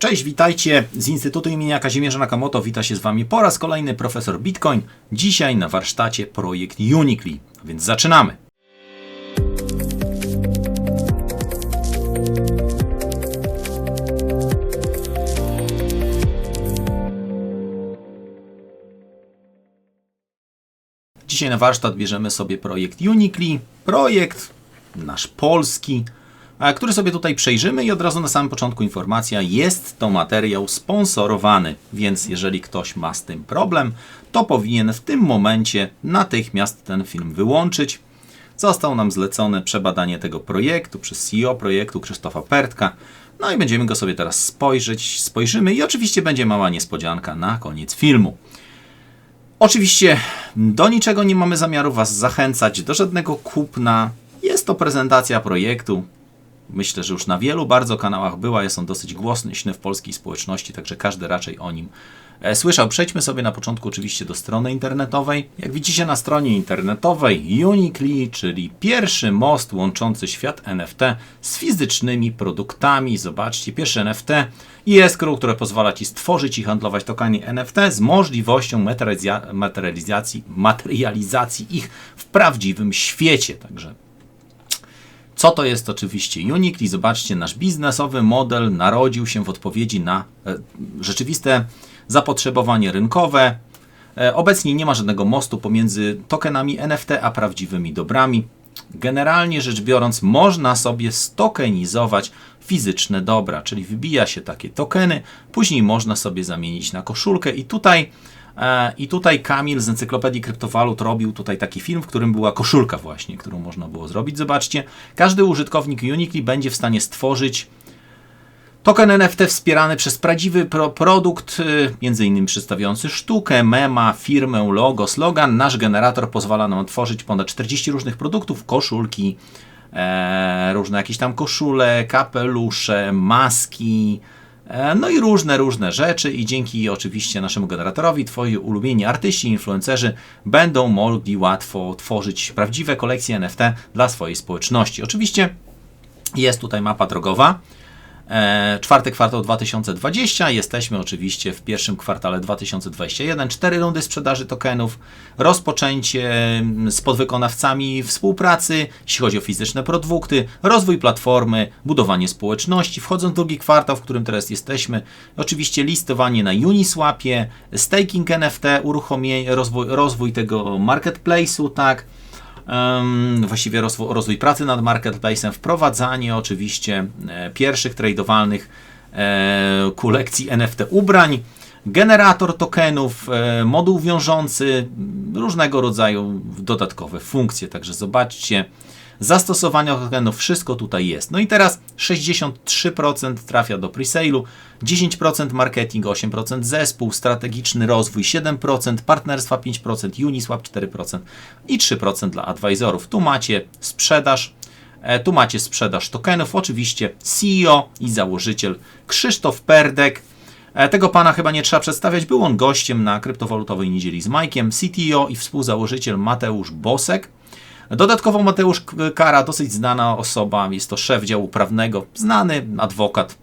Cześć, witajcie z Instytutu imienia Kazimierza Nakamoto. Wita się z Wami po raz kolejny profesor Bitcoin. Dzisiaj na warsztacie projekt Unikly, a więc zaczynamy. Dzisiaj na warsztat bierzemy sobie projekt Unikly, projekt nasz polski, który sobie tutaj przejrzymy i od razu na samym początku informacja, jest to materiał sponsorowany, więc jeżeli ktoś ma z tym problem, to powinien w tym momencie natychmiast ten film wyłączyć. Został nam zlecone przebadanie tego projektu przez CEO projektu Krzysztofa Pertka. No i będziemy go sobie teraz spojrzeć, spojrzymy i oczywiście będzie mała niespodzianka na koniec filmu. Oczywiście do niczego nie mamy zamiaru Was zachęcać, do żadnego kupna. Jest to prezentacja projektu. Myślę, że już na wielu bardzo kanałach była, jest on dosyć głośny w polskiej społeczności, także każdy raczej o nim e, słyszał. Przejdźmy sobie na początku oczywiście do strony internetowej. Jak widzicie na stronie internetowej Unikly, czyli pierwszy most łączący świat NFT z fizycznymi produktami. Zobaczcie, pierwszy NFT i escrow, które pozwala Ci stworzyć i handlować tokeny NFT z możliwością materializa- materializacji, materializacji ich w prawdziwym świecie. Także co to jest oczywiście Unikly? Zobaczcie, nasz biznesowy model narodził się w odpowiedzi na e, rzeczywiste zapotrzebowanie rynkowe. E, obecnie nie ma żadnego mostu pomiędzy tokenami NFT a prawdziwymi dobrami. Generalnie rzecz biorąc, można sobie stokenizować fizyczne dobra, czyli wybija się takie tokeny, później można sobie zamienić na koszulkę i tutaj I tutaj Kamil z Encyklopedii Kryptowalut robił tutaj taki film, w którym była koszulka właśnie, którą można było zrobić. Zobaczcie, każdy użytkownik Unikly będzie w stanie stworzyć token NFT wspierany przez prawdziwy pro produkt, y, innymi przedstawiający sztukę, mema, firmę, logo, slogan. Nasz generator pozwala nam tworzyć ponad 40 różnych produktów, koszulki, e, różne jakieś tam koszule, kapelusze, maski, E, no i różne, różne rzeczy i dzięki oczywiście naszemu generatorowi Twoi ulubieni artyści, influencerzy będą mogli łatwo tworzyć prawdziwe kolekcje NFT dla swojej społeczności. Oczywiście jest tutaj mapa drogowa, E, czwarty kwartał 2020, jesteśmy oczywiście w pierwszym kwartale 2021, cztery rundy sprzedaży tokenów, rozpoczęcie mm, z podwykonawcami współpracy, jeśli chodzi o fizyczne produkty, rozwój platformy, budowanie społeczności, wchodząc w drugi kwartał, w którym teraz jesteśmy, oczywiście listowanie na Uniswapie, staking NFT, uruchomienie, rozwój, rozwój tego marketplace'u, tak, właściwie rozwój pracy nad marketplacem, wprowadzanie oczywiście e, pierwszych tradowalnych e, kolekcji NFT ubrań, generator tokenów, e, moduł wiążący, różnego rodzaju dodatkowe funkcje. Także zobaczcie, zastosowania tokenów, wszystko tutaj jest. No i teraz 63% trafia do presale'u, 10% marketing, 8% zespół, strategiczny rozwój 7%, partnerstwa 5%, Uniswap 4% i 3% dla advisorów. Tu macie sprzedaż, e, tu macie sprzedaż tokenów, oczywiście CEO i założyciel Krzysztof Perdek. E, tego pana chyba nie trzeba przedstawiać, był on gościem na kryptowalutowej niedzieli z Majkiem, CTO i współzałożyciel Mateusz Bosek. Dodatkowo Mateusz Kara, dosyć znana osoba, jest to szef działu prawnego, znany adwokat.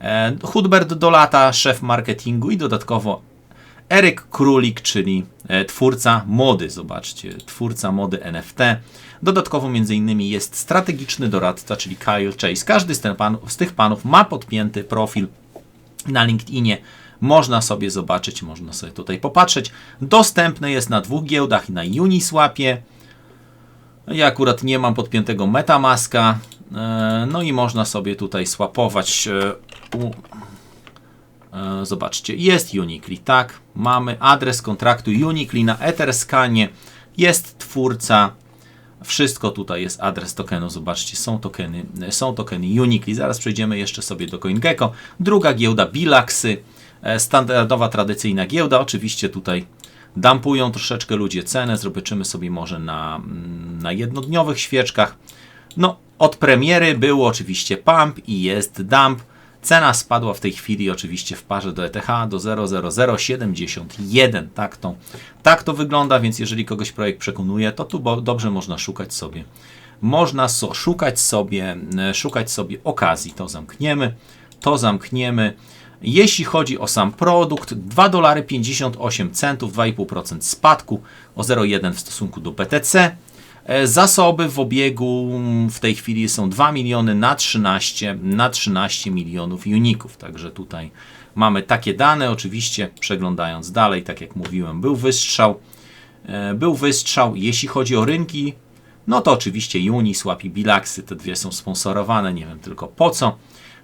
E, Hudbert Dolata, szef marketingu i dodatkowo Eryk Królik, czyli e, twórca mody, zobaczcie, twórca mody NFT. Dodatkowo między innymi jest strategiczny doradca, czyli Kyle Chase. Każdy z, panów, z tych panów ma podpięty profil na LinkedInie. Można sobie zobaczyć, można sobie tutaj popatrzeć. Dostępny jest na dwóch giełdach, na Uniswapie ja akurat nie mam podpiętego Metamaska. E, no i można sobie tutaj swapować. E, e, zobaczcie, jest Unikly, tak? Mamy adres kontraktu Unikly na Etherscanie. Jest twórca. Wszystko tutaj jest adres tokenu. Zobaczcie, są tokeny, są tokeny Unikly. Zaraz przejdziemy jeszcze sobie do CoinGecko. Druga giełda Bilaxy. Standardowa, tradycyjna giełda. Oczywiście tutaj dampują troszeczkę ludzie cenę, zobaczymy sobie może na, mm, na jednodniowych świeczkach. No, od premiery było oczywiście pump i jest dump. Cena spadła w tej chwili oczywiście w parze do ETH do 00071. Tak to, tak to wygląda, więc jeżeli kogoś projekt przekonuje, to tu dobrze można szukać sobie. Można so, szukać sobie, e, szukać sobie okazji. To zamkniemy. To zamkniemy. Jeśli chodzi o sam produkt, 2 dolary 58 centów, 2,5% spadku o 0,1 w stosunku do BTC. E, Zasoby w obiegu mm, w tej chwili są 2 miliony na 13, na 13 milionów uników. Także tutaj mamy takie dane. Oczywiście przeglądając dalej, tak jak mówiłem, był wystrzał. E, Był wystrzał. Jeśli chodzi o rynki, no to oczywiście Uniswap i Bilaxy, te dwie są sponsorowane, nie wiem tylko po co.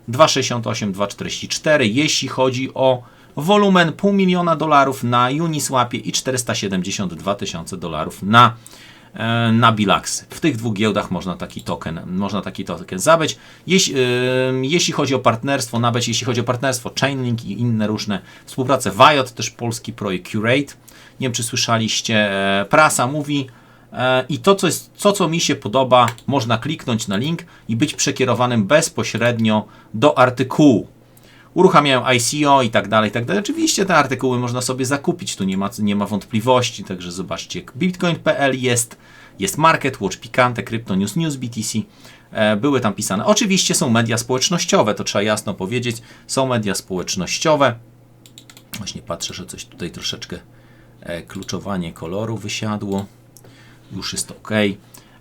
2,68, 2,44. Jeśli chodzi o wolumen pół miliona dolarów na Uniswapie i 472 tysiące dolarów na, e, na Bilaxy. W tych dwóch giełdach można taki token, można taki token zabyć. Jeśli, jeśli chodzi o partnerstwo, nabyć, jeśli chodzi o partnerstwo Chainlink i inne różne współprace, Wiot, też polski projekt Curate. Nie wiem, czy słyszeliście, e, prasa mówi, I to, co, jest, co mi się podoba, można kliknąć na link i być przekierowanym bezpośrednio do artykułu. Uruchamiają ICO i tak dalej, i tak dalej. Oczywiście te artykuły można sobie zakupić, tu nie ma, nie ma wątpliwości, także zobaczcie, bitcoin.pl jest, jest Market Watch, Pikante, Crypto News, News BTC, e, były tam pisane. Oczywiście są media społecznościowe, to trzeba jasno powiedzieć, są media społecznościowe. Właśnie patrzę, że coś tutaj troszeczkę e, kluczowanie koloru wysiadło już jest ok.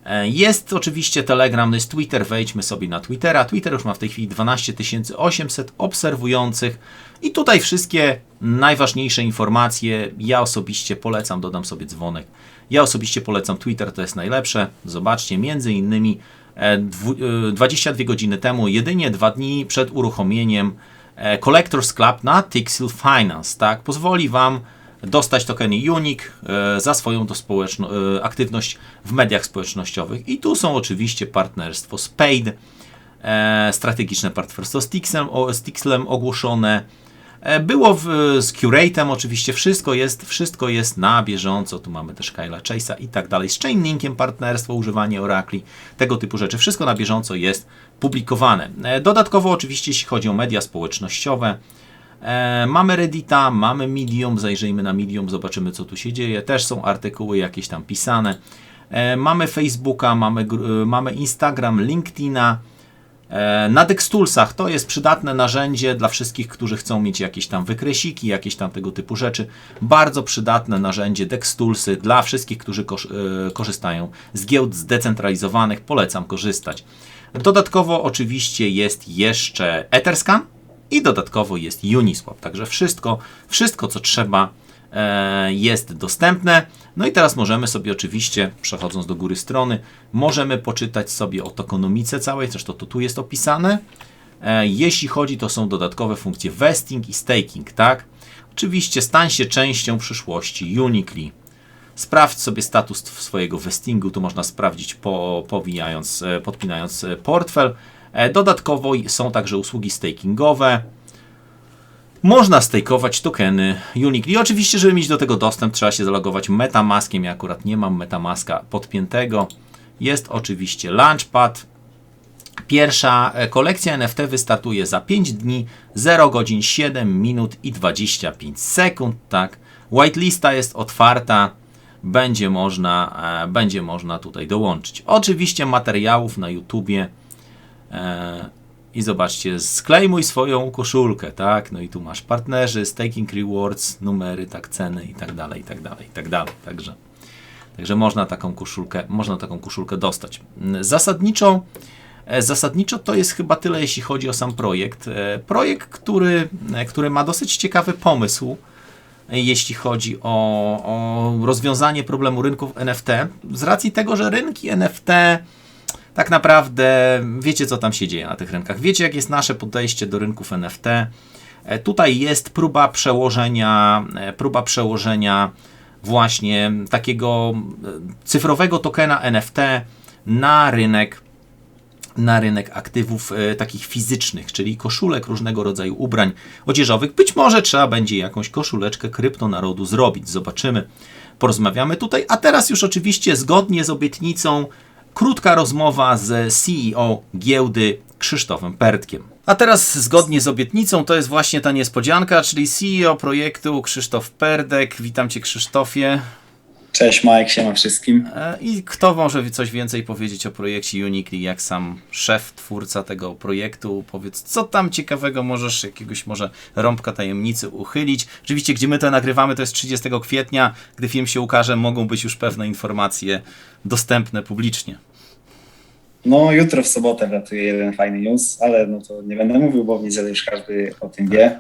E, Jest oczywiście Telegram, jest Twitter, wejdźmy sobie na Twittera. Twitter już ma w tej chwili 12 800 obserwujących i tutaj wszystkie najważniejsze informacje. Ja osobiście polecam, dodam sobie dzwonek. Ja osobiście polecam Twitter, to jest najlepsze. Zobaczcie, między innymi e, dwu- e, 22 godziny temu, jedynie dwa dni przed uruchomieniem e, Collectors Club na Tixil Finance, tak, pozwoli Wam dostać tokeny Unique e, za swoją e, aktywność w mediach społecznościowych. I tu są oczywiście partnerstwo z Paid, e, strategiczne partnerstwo z Tixem, o, z Tixlem ogłoszone. Było w, z Curate'em oczywiście, wszystko jest, wszystko jest na bieżąco. Tu mamy też Kyla Chase'a i tak dalej. Z Chainlinkiem partnerstwo, używanie Oracli, tego typu rzeczy. Wszystko na bieżąco jest publikowane. Dodatkowo oczywiście, jeśli chodzi o media społecznościowe, mamy Reddita, mamy Medium, zajrzyjmy na Medium, zobaczymy co tu się dzieje. Też są artykuły jakieś tam pisane. E, mamy Facebooka, mamy, e, mamy Instagram, LinkedIna. E, na Dextoolsach to jest przydatne narzędzie dla wszystkich, którzy chcą mieć jakieś tam wykresiki, jakieś tam tego typu rzeczy. Bardzo przydatne narzędzie Dextoolsy dla wszystkich, którzy e, korzystają z giełd zdecentralizowanych. Polecam korzystać. Dodatkowo oczywiście jest jeszcze Etherscan, i dodatkowo jest Uniswap. Także wszystko, wszystko co trzeba e, jest dostępne. No i teraz możemy sobie oczywiście, przechodząc do góry strony, możemy poczytać sobie o tokenomice całej, zresztą to tu jest opisane. E, jeśli chodzi, to są dodatkowe funkcje vesting i staking, tak? Oczywiście stań się częścią przyszłości Unikli. Sprawdź sobie status swojego vestingu, tu można sprawdzić po, powijając, e, podpinając portfel. E, Dodatkowo są także usługi stakingowe. Można stakeować tokeny Unikli. I oczywiście, żeby mieć do tego dostęp, trzeba się zalogować Metamaskiem. Ja akurat nie mam Metamaska podpiętego. Jest oczywiście Launchpad. Pierwsza e, kolekcja NFT wystartuje za 5 dni, 0 godzin, 7 minut i 25 sekund. Tak. Whitelista jest otwarta. Będzie można, e, będzie można tutaj dołączyć. Oczywiście materiałów na YouTubie. E, I zobaczcie, sklejmuj swoją koszulkę, tak? No i tu masz partnerzy, staking rewards, numery, tak, ceny i tak dalej, i tak dalej, i tak dalej. Także, także można taką koszulkę, można taką koszulkę dostać. Mm, Zasadniczo, e, zasadniczo to jest chyba tyle, jeśli chodzi o sam projekt. E, Projekt, który, który ma dosyć ciekawy pomysł, jeśli chodzi o, o rozwiązanie problemu rynków NFT. Z racji tego, że rynki NFT tak naprawdę wiecie, co tam się dzieje na tych rynkach. Wiecie, jak jest nasze podejście do rynków NFT. E, Tutaj jest próba przełożenia, e, próba przełożenia właśnie takiego e, cyfrowego tokena NFT na rynek na rynek aktywów takich fizycznych, czyli koszulek, różnego rodzaju ubrań odzieżowych. Być może trzeba będzie jakąś koszuleczkę kryptonarodu zrobić. Zobaczymy, porozmawiamy tutaj. A teraz już oczywiście zgodnie z obietnicą krótka rozmowa z CEO giełdy Krzysztofem Pertkiem. A teraz zgodnie z obietnicą to jest właśnie ta niespodzianka, czyli CEO projektu Krzysztof Perdek. Witam Cię Krzysztofie. Cześć Mike, siema wszystkim. E, I kto może coś więcej powiedzieć o projekcie Unikli, jak sam szef, twórca tego projektu? Powiedz, co tam ciekawego możesz, jakiegoś może rąbka tajemnicy uchylić? Oczywiście, gdzie my to nagrywamy, to jest 30 kwietnia. Gdy film się ukaże, mogą być już pewne informacje dostępne publicznie. No jutro w sobotę wlatuje jeden fajny news, ale no to nie będę mówił, bo w niedzielę już każdy o tym wie.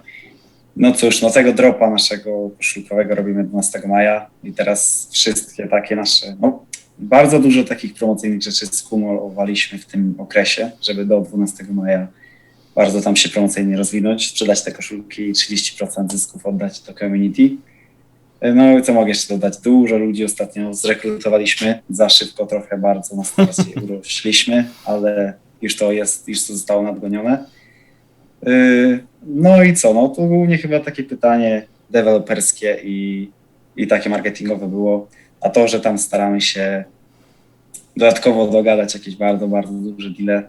No cóż, no tego dropa naszego koszulkowego robimy 12 maja i teraz wszystkie takie nasze, no bardzo dużo takich promocyjnych rzeczy skumulowaliśmy w tym okresie, żeby do 12 maja bardzo tam się promocyjnie rozwinąć, sprzedać te koszulki i 30% zysków oddać do community. No i co mogę jeszcze dodać? Dużo ludzi ostatnio zrekrutowaliśmy, za szybko trochę bardzo na starcie urośliśmy, ale już to jest, już to zostało nadgonione. Yy, no i co? No to głównie chyba takie pytanie deweloperskie i, i takie marketingowe było. A to, że tam staramy się dodatkowo dogadać jakieś bardzo, bardzo duże deale,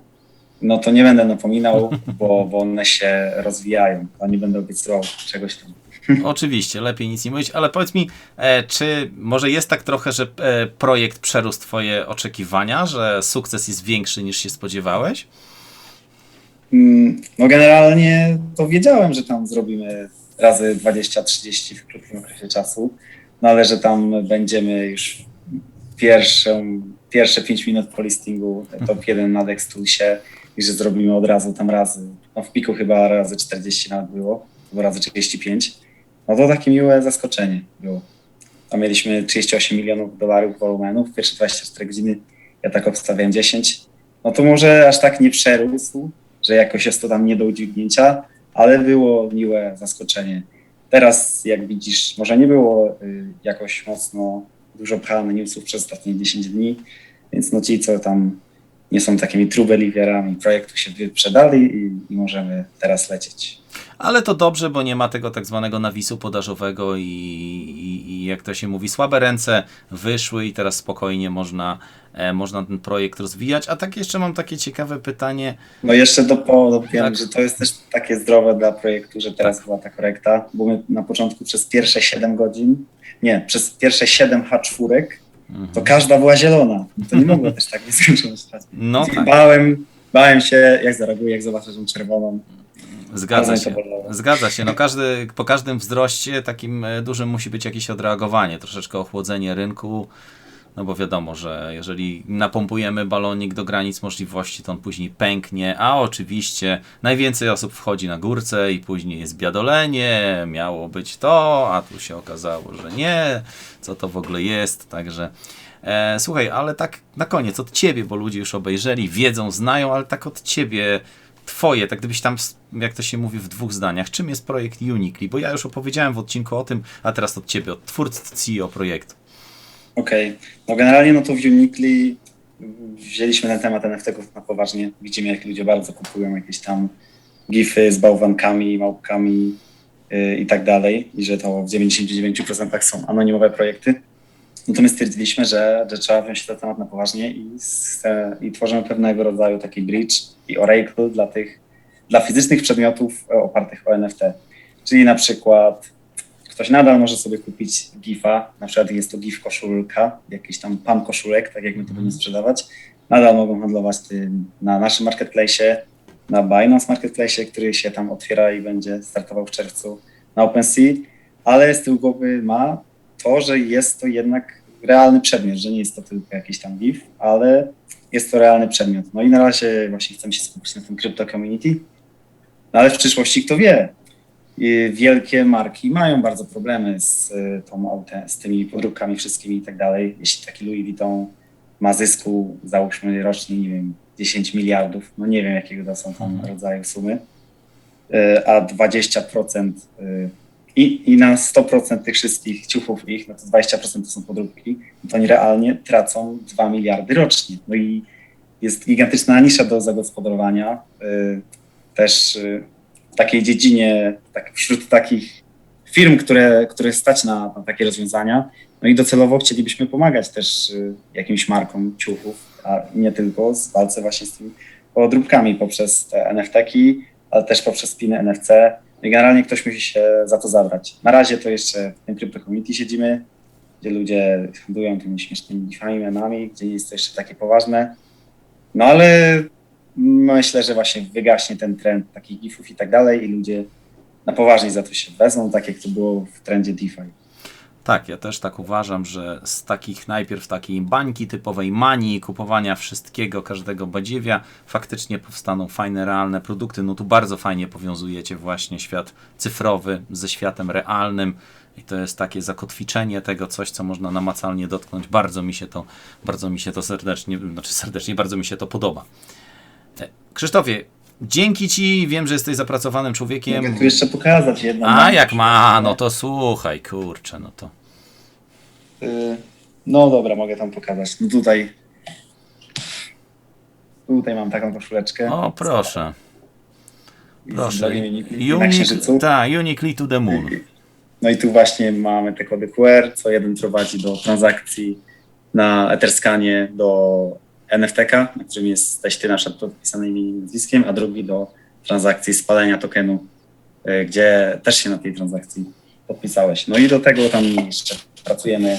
no to nie będę napominał, bo, bo one się rozwijają, a nie będę obiecywał czegoś tam. Oczywiście, lepiej nic nie mówić, ale powiedz mi, e, czy może jest tak trochę, że e, projekt przerósł Twoje oczekiwania, że sukces jest większy niż się spodziewałeś? Mm, No generalnie to wiedziałem, że tam zrobimy razy 20-30 w krótkim okresie czasu, no ale że tam będziemy już pierwszą, pierwsze 5 minut po listingu top 1 na Dextulsie i że zrobimy od razu tam razy, no w piku chyba razy 40 nawet było, albo razy 35, no to takie miłe zaskoczenie było. Tam mieliśmy 38 milionów dolarów wolumenu w pierwsze 24 godziny, ja tak obstawiałem 10, no to może aż tak nie przerósł, że jakoś jest to tam nie do udźwignięcia, ale było miłe zaskoczenie. Teraz, jak widzisz, może nie było y, jakoś mocno dużo pchane newsów przez ostatnie 10 dni, więc no ci, co tam nie są takimi true believerami projektu się wyprzedali i, i możemy teraz lecieć. Ale to dobrze, bo nie ma tego tak zwanego nawisu podażowego i, i, i jak to się mówi, słabe ręce wyszły i teraz spokojnie można, można ten projekt rozwijać. A tak jeszcze mam takie ciekawe pytanie. No jeszcze dopowiem, Tak. że to jest też takie zdrowe dla projektu, że teraz była ta korekta, bo my na początku przez pierwsze 7 godzin, nie, przez pierwsze 7 H4 to każda była zielona. To nie mogło też tak nieskończoność trwać. No tak, Bałem, bałem się, jak zareaguję, jak zobaczę tą czerwoną. zgadza się. Zgadza się. No każdy, po każdym wzroście takim e, dużym musi być jakieś odreagowanie, troszeczkę ochłodzenie rynku. No bo wiadomo, że jeżeli napompujemy balonik do granic możliwości, to on później pęknie, a oczywiście najwięcej osób wchodzi na górce i później jest biadolenie, miało być to, a tu się okazało, że nie, co to w ogóle jest, także e, słuchaj, ale tak na koniec od Ciebie, bo ludzie już obejrzeli, wiedzą, znają, ale tak od Ciebie, Twoje, tak gdybyś tam, jak to się mówi w dwóch zdaniach, czym jest projekt Unikli, bo ja już opowiedziałem w odcinku o tym, a teraz od Ciebie, od twórcy CEO projektu. Okej, no generalnie no to w Unikli wzięliśmy ten temat NFT-ków na poważnie. Widzimy, jak ludzie bardzo kupują jakieś tam gify z bałwankami, małpkami yy, i tak dalej i że to w 99% są anonimowe projekty. No to my stwierdziliśmy, że, że trzeba wziąć ten temat na poważnie i, i tworzymy pewnego rodzaju taki bridge i oracle dla tych, dla fizycznych przedmiotów e, opartych o NFT. Czyli na przykład ktoś nadal może sobie kupić GIFa, na przykład jest to GIF koszulka, jakiś tam pan koszulek, tak jak my to będziemy sprzedawać, nadal mogą handlować tym na naszym marketplace, na Binance Marketplace, który się tam otwiera i będzie startował w czerwcu na OpenSea, ale z tyłu głowy ma to, że jest to jednak realny przedmiot, że nie jest to tylko jakiś tam GIF, ale jest to realny przedmiot. No i na razie właśnie chcemy się skupić na tym crypto community, no ale w przyszłości kto wie, wielkie marki mają bardzo problemy z, y, tą, z tymi podróbkami wszystkimi i tak dalej. Jeśli taki Louis Vuitton ma zysku, załóżmy rocznie, nie wiem, 10 miliardów, no nie wiem jakiego to są tam rodzaju sumy, y, a 20% y, i, i na 100% tych wszystkich ciuchów ich, no to 20% to są podróbki, no to oni realnie tracą 2 miliardy rocznie. No i jest gigantyczna nisza do zagospodarowania. y, Też y, takiej dziedzinie, tak, wśród takich firm, które, które stać na, na takie rozwiązania. No i docelowo chcielibyśmy pomagać też y, jakimś markom ciuchów, a nie tylko z walce właśnie z tymi podróbkami poprzez te NFT-ki, ale też poprzez spiny NFC. No i generalnie ktoś musi się za to zabrać. Na razie to jeszcze w tym crypto community siedzimy, gdzie ludzie handlują tymi śmiesznymi gifami, memami, gdzie nie jest to jeszcze takie poważne. No ale myślę, że właśnie wygaśnie ten trend takich gifów i tak dalej i ludzie na poważnie za to się wezmą, tak jak to było w trendzie DeFi. Tak, ja też tak uważam, że z takich najpierw takiej bańki typowej manii, kupowania wszystkiego, każdego badziewia, faktycznie powstaną fajne, realne produkty. No tu bardzo fajnie powiązujecie właśnie świat cyfrowy ze światem realnym i to jest takie zakotwiczenie tego, coś, co można namacalnie dotknąć. Bardzo mi się to, bardzo mi się to serdecznie, znaczy serdecznie, bardzo mi się to podoba. Krzysztofie, dzięki Ci, wiem, że jesteś zapracowanym człowiekiem. Mogę tu jeszcze pokazać jedną. A jak ma, no to słuchaj, kurczę, no to... Y, No dobra, mogę tam pokazać. No tutaj. Tutaj mam taką koszuleczkę. O, proszę. Z Proszę. logiem Unique na księżycu. Unique, tak, Uniquely to the moon. No i tu właśnie mamy te kody QR, co jeden prowadzi do transakcji na Etherscanie do NFTK, na którym jesteś ty na przykład podpisany imieniem i nazwiskiem, a drugi do transakcji spalenia tokenu, y, gdzie też się na tej transakcji podpisałeś. No i do tego tam jeszcze pracujemy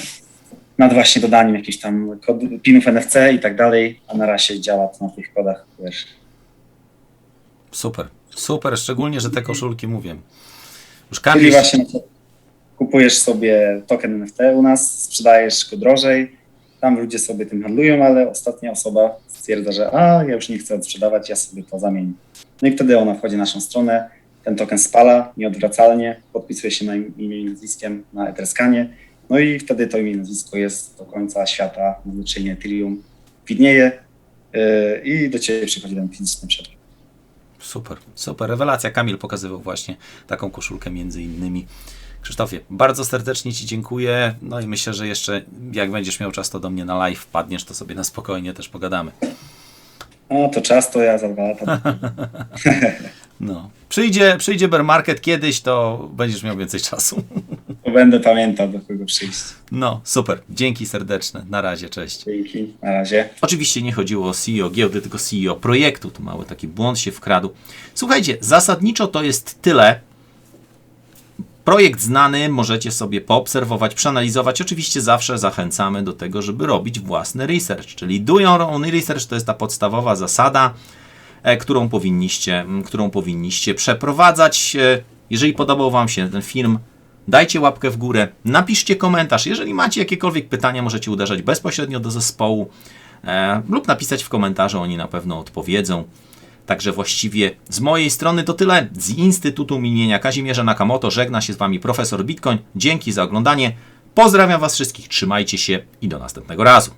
nad właśnie dodaniem jakichś tam kod, pinów NFC i tak dalej, a na razie działa to na tych kodach. Super, super, szczególnie, że te koszulki mówię. Już Czyli właśnie no kupujesz sobie token NFT u nas, sprzedajesz go drożej, tam ludzie sobie tym handlują, ale ostatnia osoba stwierdza, że a, ja już nie chcę sprzedawać, ja sobie to zamienię. No i wtedy ona wchodzi na naszą stronę, ten token spala nieodwracalnie, podpisuje się na im- imię i nazwiskiem na Etherscanie, no i wtedy to imię i nazwisko jest do końca świata, na Ethereum, widnieje yy, i do Ciebie przychodzi ten fizyczny przepływ. super, super, rewelacja. Kamil pokazywał właśnie taką koszulkę między innymi. Krzysztofie, bardzo serdecznie Ci dziękuję. No i myślę, że jeszcze jak będziesz miał czas, to do mnie na live wpadniesz, to sobie na spokojnie też pogadamy. No to czas, to ja za dwa lata. No. Przyjdzie, przyjdzie bear market kiedyś, to będziesz miał więcej czasu. To będę pamiętał, do kogo przyjść. No, super. Dzięki serdeczne. Na razie, cześć. Dzięki, na razie. Oczywiście nie chodziło o CEO giełdy, tylko CEO projektu. Tu mały taki błąd się wkradł. Słuchajcie, zasadniczo to jest tyle. Projekt znany, możecie sobie poobserwować, przeanalizować. Oczywiście zawsze zachęcamy do tego, żeby robić własny research, czyli do your own research to jest ta podstawowa zasada, e, którą powinniście, którą powinniście przeprowadzać. E, Jeżeli podobał Wam się ten film, dajcie łapkę w górę, napiszcie komentarz. Jeżeli macie jakiekolwiek pytania, możecie uderzać bezpośrednio do zespołu e, lub napisać w komentarzu, oni na pewno odpowiedzą. Także właściwie z mojej strony to tyle. Z Instytutu imienia Kazimierza Nakamoto żegna się z Wami profesor Bitcoin. Dzięki za oglądanie. Pozdrawiam Was wszystkich, trzymajcie się i do następnego razu.